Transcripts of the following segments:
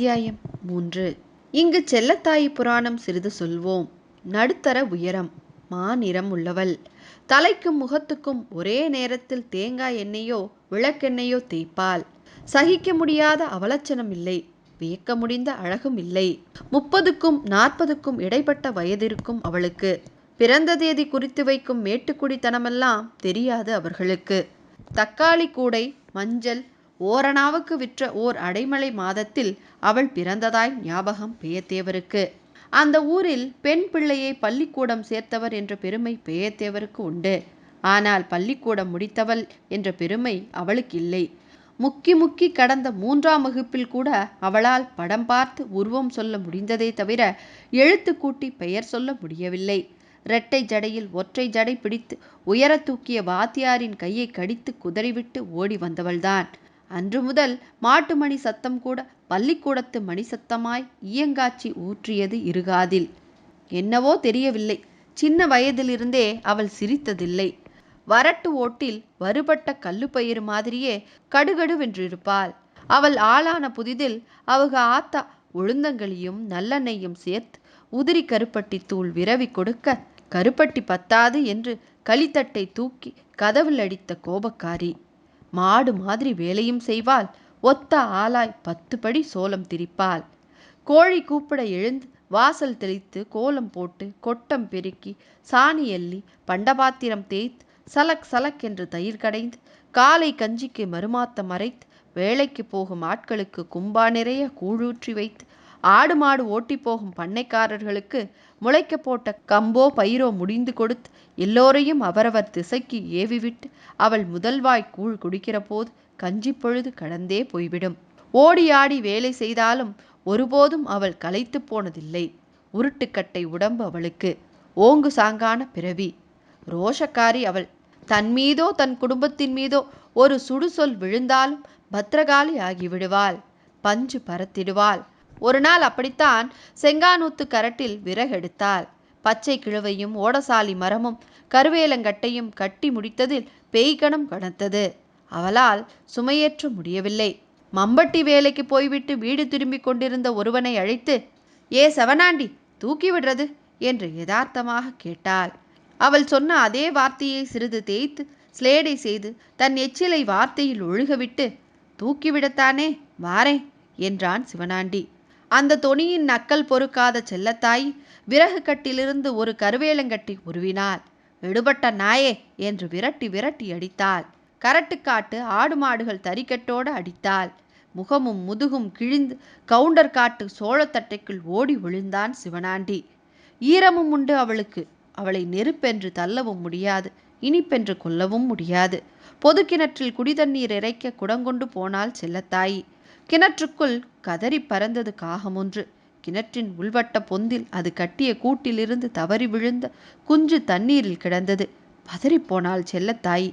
அத்தியாயம் மூன்று. இங்கு செல்லத்தாயி புராணம் சிறிது சொல்வோம். நடுத்தர உயரம் மாநிறம் உள்ளவள். தலைக்கும் முகத்துக்கும் ஒரே நேரத்தில் தேங்காய் எண்ணெயோ விளக்கெண்ணெயோ தேய்ப்பாள். சகிக்க முடியாத அவலட்சணம் இல்லை. வியக்க முடிந்த அழகும் இல்லை. முப்பதுக்கும் நாற்பதுக்கும் இடைப்பட்ட வயதிருக்கும் அவளுக்கு. பிறந்த தேதி குறித்து வைக்கும் மேட்டுக்குடித்தனமெல்லாம் தெரியாது அவர்களுக்கு. தக்காளி கூடை மஞ்சள் ஓரணாவுக்கு விற்ற ஓர் அடைமலை மாதத்தில் அவள் பிறந்ததாய் ஞாபகம் பேயத்தேவருக்கு அந்த ஊரில் பெண் பிள்ளையை பள்ளிக்கூடம் சேர்த்தவர் என்ற பெருமை பேயத்தேவருக்கு உண்டு. ஆனால் பள்ளிக்கூடம் முடித்தவள் என்ற பெருமை அவளுக்கு இல்லை. முக்கி முக்கி கடந்த மூன்றாம் வகுப்பில் கூட அவளால் படம் பார்த்து உருவம் சொல்ல முடிந்ததே தவிர எழுத்து கூட்டி பெயர் சொல்ல முடியவில்லை. இரட்டை ஜடையில் ஒற்றை ஜடை பிடித்து உயர தூக்கிய வாத்தியாரின் கையை கடித்து குதறிவிட்டு ஓடி வந்தவள்தான். அன்று முதல் மாட்டு மணி சத்தம் கூட பள்ளிக்கூடத்து மணி சத்தமாய் இயங்காட்சி ஊற்றியது இருகாதில். என்னவோ தெரியவில்லை. சின்ன வயதிலிருந்தே அவள் சிரித்ததில்லை. வரட்டு ஓட்டில் வருபட்ட கல்லுப்பயிறு மாதிரியே கடுகடுவென்றிருப்பாள். அவள் ஆளான புதிதில் அவக ஆத்தா உளுந்தங்களியும் நல்லெண்ணையும் சேர்த்து உதிரி கருப்பட்டி தூள் விரவி கொடுக்க கருப்பட்டி பத்தாது என்று களித்தட்டை தூக்கி கதவில் அடித்த கோபக்காரி. மாடு மாதிரி வேலையும் செய்வாள். ஒத்த ஆளாய் பத்து படி சோளம் திரிப்பாள். கோழி கூப்பிட எழுந்து வாசல் தெளித்து கோலம் போட்டு கொட்டம் பெருக்கி சாணி எள்ளி பண்டபாத்திரம் தேய்த்து சலக் சலக் என்று தயிர் கடைந்து காலை கஞ்சிக்கு மறுமாத்தம் அரைத்து வேலைக்கு போகும் ஆட்களுக்கு கும்பா நிறைய கூழூற்றி வைத்து ஆடு மாடு ஓட்டி போகும் பண்ணைக்காரர்களுக்கு முளைக்க போட்ட கம்போ பயிரோ முடிந்து கொடுத்து எல்லோரையும் அவரவர் திசைக்கு ஏவிவிட்டு அவள் முதல்வாய் கூழ் குடிக்கிற போது கஞ்சி பொழுது கடந்தே போய்விடும். ஓடி ஆடி வேலை செய்தாலும் ஒருபோதும் அவள் களைத்து போனதில்லை. உருட்டுக்கட்டை உடம்பு அவளுக்கு. ஓங்கு சாங்கான பிறவி. ரோஷக்காரி அவள். தன் மீதோ தன் குடும்பத்தின் மீதோ ஒரு சுடுசொல் விழுந்தாலும் பத்திரகாளி ஆகிவிடுவாள். பஞ்சு பறத்திடுவாள் ஒரு நாள் அப்படித்தான் செங்கானூத்து கரட்டில் விறகெடுத்தாள். பச்சை கிழவையும் ஓடசாலி மரமும் கருவேலங்கட்டையும் கட்டி முடித்ததில் பேய்கணம் கணத்தது அவளால் சுமையேற்ற முடியவில்லை. மம்பட்டி வேலைக்கு போய்விட்டு வீடு திரும்பிக் கொண்டிருந்த ஒருவனை அழைத்து ஏ செவனாண்டி தூக்கி விடுறது? என்று யதார்த்தமாக கேட்டாள். அவள் சொன்ன அதே வார்த்தையை சிறிது தேய்த்து ஸ்லேடை செய்து தன் எச்சிலை வார்த்தையில் ஒழுகவிட்டு தூக்கிவிடத்தானே வாரேன் என்றான் சிவனாண்டி. அந்த தொனியின் நக்கல் பொறுக்காத செல்லத்தாய் விறகு கட்டிலிருந்து ஒரு கருவேலங்கட்டி உருவினாள். விடுபட்ட நாயே! என்று விரட்டி விரட்டி அடித்தாள். கரட்டுக்காட்டு ஆடு மாடுகள் தறிக்கட்டோடு அடித்தாள். முகமும் முதுகும் கிழிந்து கவுண்டர் காட்டு சோழத்தட்டைக்குள் ஓடி விழுந்தான் சிவனாண்டி. ஈரமும் உண்டு அவளுக்கு. அவளை நெருப்பென்று தள்ளவும் முடியாது. இனிப்பென்று கொல்லவும் முடியாது. பொது கிணற்றில் குடிதண்ணீர் இறைக்க குடங்கொண்டு போனாள் செல்லத்தாயி. கிணற்றுக்குள் கதறி பறந்தது காகமொன்று கிணற்றின் உள்வட்ட பொந்தில் அது கட்டிய கூட்டிலிருந்து தவறி விழுந்த குஞ்சு தண்ணீரில் கிடந்தது. பதறிப்போனாள் செல்லத்தாய்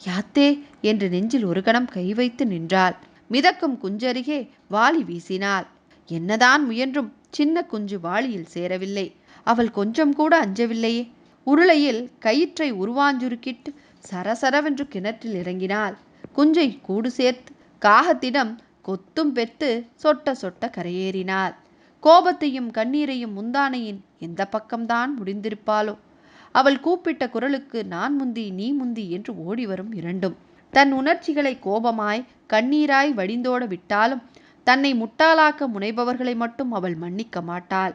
யாத்தே! என்று நெஞ்சில் ஒரு கணம் கை வைத்து நின்றாள். மிதக்கும் குஞ்சருகே வாளி வீசினாள். என்னதான் முயன்றும் சின்ன குஞ்சு வாளியில் சேரவில்லை. அவள் கொஞ்சம் கூட அஞ்சவில்லையே. உருளையில் கயிற்றை உருவாஞ்சுருக்கிட்டு சரசரவென்று கிணற்றில் இறங்கினாள். குஞ்சை கூடு சேர்த்து காகத்திடம் கொத்தும் பெத்து சொட்ட சொட்ட கரையேறினாள். கோபத்தையும் கண்ணீரையும் முந்தானையின் எந்த பக்கம்தான் முடிந்திருப்பாளோ? அவள் கூப்பிட்ட குரலுக்கு நான் முந்தி நீ முந்தி என்று ஓடிவரும் இரண்டும். தன் உணர்ச்சிகளை கோபமாய் கண்ணீராய் வடிந்தோட விட்டாலும் தன்னை முட்டாளாக்க முனைபவர்களை மட்டும் அவள் மன்னிக்க மாட்டாள்.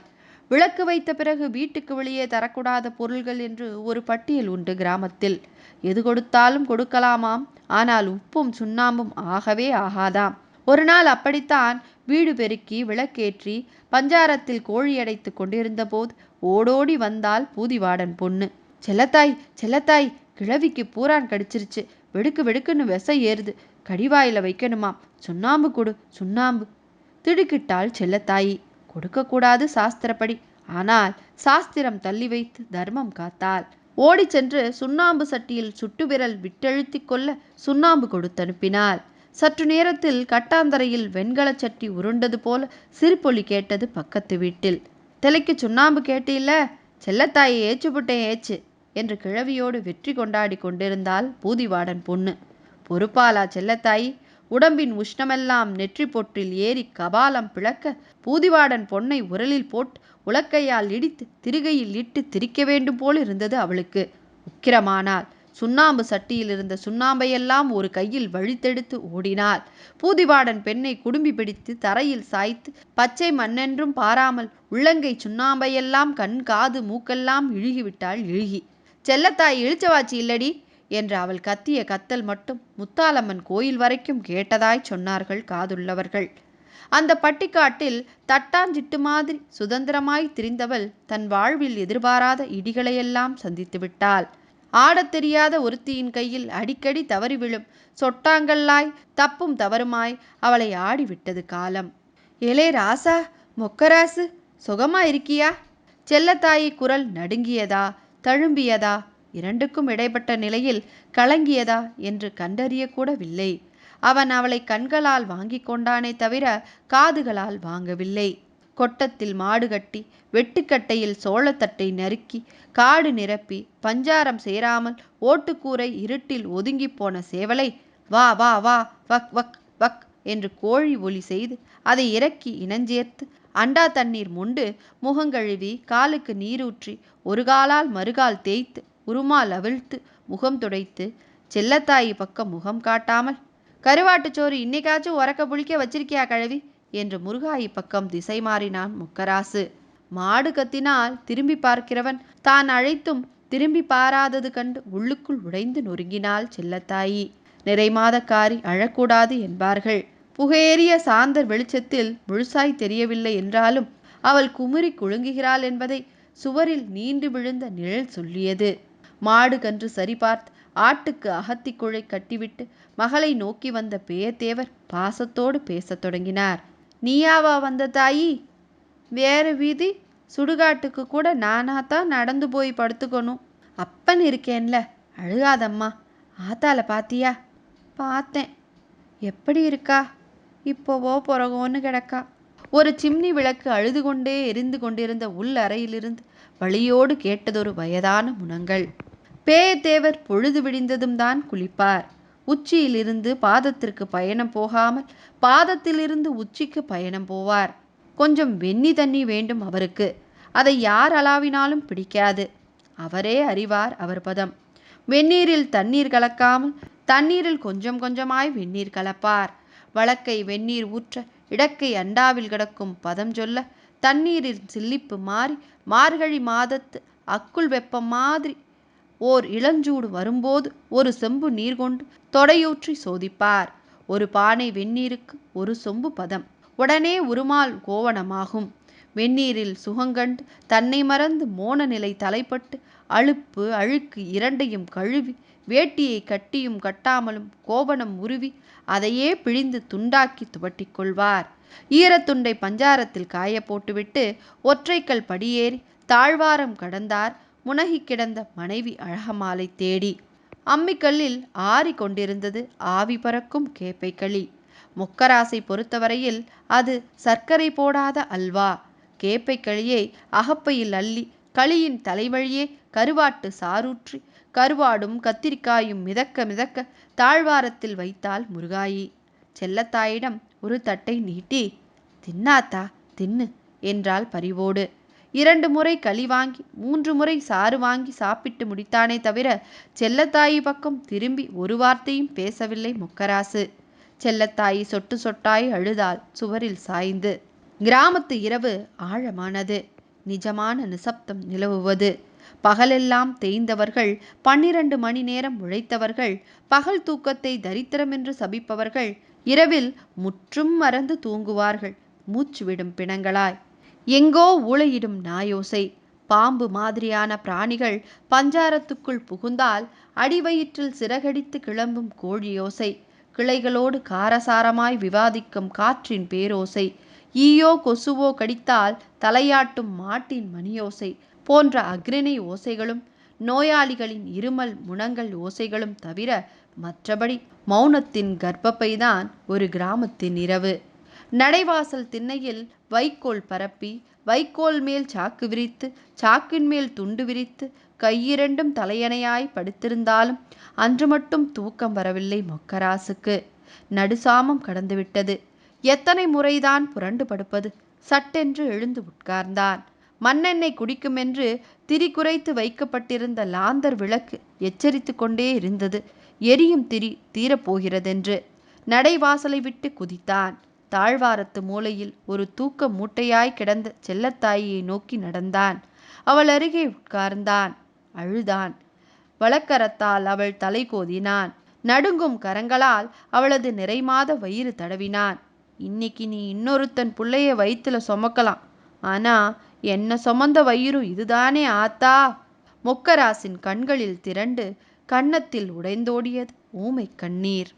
விளக்கு வைத்த பிறகு வீட்டுக்கு வெளியே தரக்கூடாத பொருள்கள் என்று ஒரு பட்டியல் உண்டு கிராமத்தில். எது கொடுத்தாலும் கொடுக்கலாமாம் ஆனால் உப்பும் சுண்ணாம்பும் ஆகவே ஆகாதாம். ஒரு நாள் அப்படித்தான் வீடு பெருக்கி விளக்கேற்றி பஞ்சாரத்தில் கோழி அடைத்து கொண்டிருந்தபோது ஓடோடி வந்தால் பூதிவாடன் பொண்ணு. செல்லத்தாய் செல்லத்தாய் கிழவிக்கு பூரான் கடிச்சிருச்சு. வெடுக்கு வெடுக்குன்னு விசை ஏறுது. கடிவாயில வைக்கணுமாம் சுண்ணாம்பு கொடு சுண்ணாம்பு. திடுக்கிட்டாள் செல்லத்தாயி. கொடுக்கக்கூடாது சாஸ்திரப்படி. ஆனால் சாஸ்திரம் தள்ளி வைத்து தர்மம் காத்தாள். ஓடி சென்று சுண்ணாம்பு சட்டியில் சுட்டு விரல் விட்டெழுத்திக் கொள்ள சுண்ணாம்பு கொடுத்தனுப்பினாள். சற்று நேரத்தில் கட்டாந்தரையில் வெண்கலச் சட்டி உருண்டது போல சிரிப்பொலி கேட்டது பக்கத்து வீட்டில். தலைக்கு சுண்ணாம்பு கேட்டில்ல? செல்லத்தாயை ஏச்சு புட்டேன் ஏச்சு என்று கிழவியோடு வெற்றி கொண்டாடி கொண்டிருந்தாள் பூதிவாடன் பொண்ணு. பொறுப்பாளா செல்லத்தாயி? உடம்பின் உஷ்ணமெல்லாம் நெற்றி பொற்றில் ஏறி கபாலம் பிளக்க பூதிவாடன் பொன்னை உரலில் போட்டு உலக்கையால் இடித்து திருகையில் இட்டு திரிக்க வேண்டும் போல் இருந்தது அவளுக்கு. உக்கிரமானால் சுண்ணாம்பு சட்டியில் இருந்த சுண்ணாம்பையெல்லாம் ஒரு கையில் வழித்தெடுத்து ஓடினாள். பூதிவாடன் பெண்ணை குடும்பி பிடித்து தரையில் சாய்த்து பச்சை மண்ணென்றும் பாராமல் உள்ளங்கை சுண்ணாம்பையெல்லாம் கண் காது மூக்கெல்லாம் இழுகிவிட்டாள் இழுகி. செல்லத்தாய் இழிச்சவாச்சி இல்லடி என்று அவள் கத்திய கத்தல் மட்டும் முத்தாலம்மன் கோயில் வரைக்கும் கேட்டதாய் சொன்னார்கள் காதுள்ளவர்கள். அந்த பட்டிக்காட்டில் தட்டாஞ்சிட்டு மாதிரி சுதந்திரமாய் திரிந்தவள் தன் வாழ்வில் எதிர்பாராத இடிகளையெல்லாம் சந்தித்து விட்டாள் ஆடத் தெரியாத ஒருத்தியின் கையில் அடிக்கடி தவறி விழும் சொட்டாங்கல்லாய் தப்பும் தவறுமாய் அவளை ஆடிவிட்டது காலம். ஏலே ராசா மொக்கராசு சுகமா இருக்கியா? செல்லத்தாயி குரல் நடுங்கியதா தழும்பியதா இரண்டுக்கும் இடைப்பட்ட நிலையில் கலங்கியதா என்று கண்டறியக்கூடவில்லை. அவன் அவளை கண்களால் வாங்கிக் கொண்டானே தவிர காதுகளால் வாங்கவில்லை. கொட்டத்தில் மாடு கட்டி வெட்டுக்கட்டையில் சோளத்தட்டை நறுக்கி காடு நிரப்பி பஞ்சாரம் சேராமல் ஓட்டுக்கூரை இருட்டில் ஒதுங்கிப் போன சேவலை வா வா வா வக் வக் வக் என்று கோழி ஒலி செய்து அதை இறக்கி இனஞ்சேர்த்து அண்டா தண்ணீர் முண்டு முகங்கழுவி காலுக்கு நீரூற்றி ஒரு காலால் மறுகால் தேய்த்து உருமால் அவிழ்த்து முகம் துடைத்து செல்லத்தாயி பக்கம் முகம் காட்டாமல் கருவாட்டுச்சோறு இன்னைக்காச்சும் உறக்க புளிக்க வச்சிருக்கியா கழுவி? என்று முருகாயி பக்கம் திசை மாறினான் முக்கராசு. மாடு கத்தினால் திரும்பி பார்க்கிறவன் தான் அழைத்தும் திரும்பி பாராதது கண்டு உள்ளுக்குள் உடைந்து நொறுங்கினாள் செல்லத்தாயி. நிறைமாதக்காரி அழக்கூடாது என்பார்கள். புகையேறிய சாந்தர் வெளிச்சத்தில் முழுசாய் தெரியவில்லை என்றாலும் அவள் குமுறி குலுங்குகிறாள் என்பதை சுவரில் நீண்டு விழுந்த நிழல் சொல்லியது. மாடு கன்று சரிபார்த்து ஆட்டுக்கு அகத்திக்குழை கட்டிவிட்டு மகளை நோக்கி வந்த பேயத்தேவர் பாசத்தோடு பேசத் தொடங்கினார். நீயாவா வந்த தாயி? வேறு வீதி சுடுகாட்டுக்கு கூட நானாத்தான் நடந்து போய் படுத்துக்கணும் அப்பன் இருக்கேன்ல அழுகாதம்மா. ஆத்தால பாத்தியா? பார்த்தேன் எப்படி இருக்கா? இப்போவோ பிறகோன்னு கிடக்கா. ஒரு சிம்னி விளக்கு அழுது கொண்டே எரிந்து கொண்டிருந்த உள் அறையிலிருந்து வழியோடு கேட்டதொரு வயதான முனங்கள். பேயத்தேவர் பொழுது விடிந்ததும் தான் குளிப்பார். உச்சியிலிருந்து பாதத்திற்கு பயணம் போகாமல் பாதத்திலிருந்து உச்சிக்கு பயணம் போவார். கொஞ்சம் வெண்ணி தண்ணி வேண்டும் அவருக்கு. அதை யார் அளாவினாலும் பிடிக்காது. அவரே அறிவார் அவர் பதம். வெந்நீரில் தண்ணீர் கலக்காமல் தண்ணீரில் கொஞ்சம் கொஞ்சமாய் வெந்நீர் கலப்பார். வழக்கை வெந்நீர் ஊற்ற இடக்கை அண்டாவில் கிடக்கும் பதம் சொல்ல தண்ணீரில் சில்லிப்பு மாறி மார்கழி மாதத்து அக்குள் வெப்பம் மாதிரி ஓர் இளஞ்சூடு வரும்போது ஒரு செம்பு நீர் கொண்டு தொடையூற்றி சோதிப்பார். ஒரு பானை வெந்நீருக்கு ஒரு சொம்பு பதம். உடனே உருமால் கோவணமாகும். வெந்நீரில் சுகங்கண்டு தன்னை மறந்து மோன நிலை தலைப்பட்டு அழுப்பு அழுக்கு இரண்டையும் கழுவி வேட்டியை கட்டியும் கட்டாமலும் கோவணம் உருவி அதையே பிழிந்து துண்டாக்கி துவட்டிக் கொள்வார். ஈரத்துண்டை பஞ்சாரத்தில் காய போட்டுவிட்டு ஒற்றைக்கல் படியேறி தாழ்வாரம் கடந்தார் முனகி கிடந்த மனைவி அழகமாலை தேடி. அம்மிக்கல்லில் ஆறி கொண்டிருந்தது ஆவி பறக்கும் கேப்பைக்களி. முக்கராசை பொறுத்தவரையில் அது சர்க்கரை போடாத அல்வா. கேப்பைக்களியை அகப்பையில் அள்ளி களியின் தலைவழியே கருவாட்டு சாரூற்றி கருவாடும் கத்திரிக்காயும் மிதக்க மிதக்க தாழ்வாரத்தில் வைத்தால் முருகாயி. செல்லத்தாயிடம் ஒரு தட்டை நீட்டி தின்னாத்தா தின்னு என்றாள் பரிவோடு. இரண்டு முறை களி வாங்கி மூன்று முறை சாறு வாங்கி சாப்பிட்டு முடித்தானே தவிர செல்லத்தாயி பக்கம் திரும்பி ஒரு வார்த்தையும் பேசவில்லை முக்கராசு. செல்லத்தாயி சொட்டு சொட்டாய் அழுதாள் சுவரில் சாய்ந்து. கிராமத்து இரவு ஆழமானது. நிஜமான நிசப்தம் நிலவுவது. பகலெல்லாம் தேய்ந்தவர்கள் பன்னிரண்டு மணி நேரம் உழைத்தவர்கள் பகல் தூக்கத்தை தரித்திரமென்று சபிப்பவர்கள் இரவில் முற்றும் மறந்து தூங்குவார்கள் மூச்சு விடும் பிணங்களாய். எங்கோ ஊளையிடும் நாயோசை. பாம்பு மாதிரியான பிராணிகள் பஞ்சாரத்துக்குள் புகுந்தால் அடிவயிற்றில் சிறகடித்து கிளம்பும் கோழியோசை. கிளைகளோடு காரசாரமாய் விவாதிக்கும் காற்றின் பேரோசை. ஈயோ கொசுவோ கடித்தால் தலையாட்டும் மாட்டின் மணியோசை போன்ற அக்ரிணை ஓசைகளும் நோயாளிகளின் இருமல் முனங்கள் ஓசைகளும் தவிர மற்றபடி மௌனத்தின் கர்ப்பப்பைதான் ஒரு கிராமத்தின் இரவு. நடைவாசல் திண்ணையில் வைக்கோல் பரப்பி வைக்கோல் மேல் சாக்கு விரித்து சாக்கின் மேல் துண்டு விரித்து கையிரண்டும் தலையணையாய் படுத்திருந்தாலும் அன்று மட்டும் தூக்கம் வரவில்லை மொக்கராசுக்கு. நடுசாமம் கடந்துவிட்டது. எத்தனை முறைதான் புரண்டு படுப்பது? சட்டென்று எழுந்து உட்கார்ந்தான். மண்ணெண்ணெய் குடிக்குமென்று திரி குறைத்து வைக்கப்பட்டிருந்த லாந்தர் விளக்கு எச்சரித்து கொண்டே இருந்தது. எரியும் திரி தீரப்போகிறதென்று. நடைவாசலை விட்டு குதித்தான். தாழ்வாரத்து மூலையில் ஒரு தூக்க மூட்டையாய் கிடந்த செல்லத்தாயை நோக்கி நடந்தான். அவள் அருகே உட்கார்ந்தான். அழுதான். வழக்கரத்தால் அவள் தலை கோதினான். நடுங்கும் கரங்களால் அவளது நிறைமாத வயிறு தடவினான். இன்னைக்கு நீ இன்னொருத்தன் புள்ளைய வயிற்றுல சுமக்கலாம். ஆனா என்ன சுமந்த வயிறும் இதுதானே ஆத்தா? மொக்கராசின் கண்களில் திரண்டு கன்னத்தில் உடைந்தோடியது ஊமை கண்ணீர்.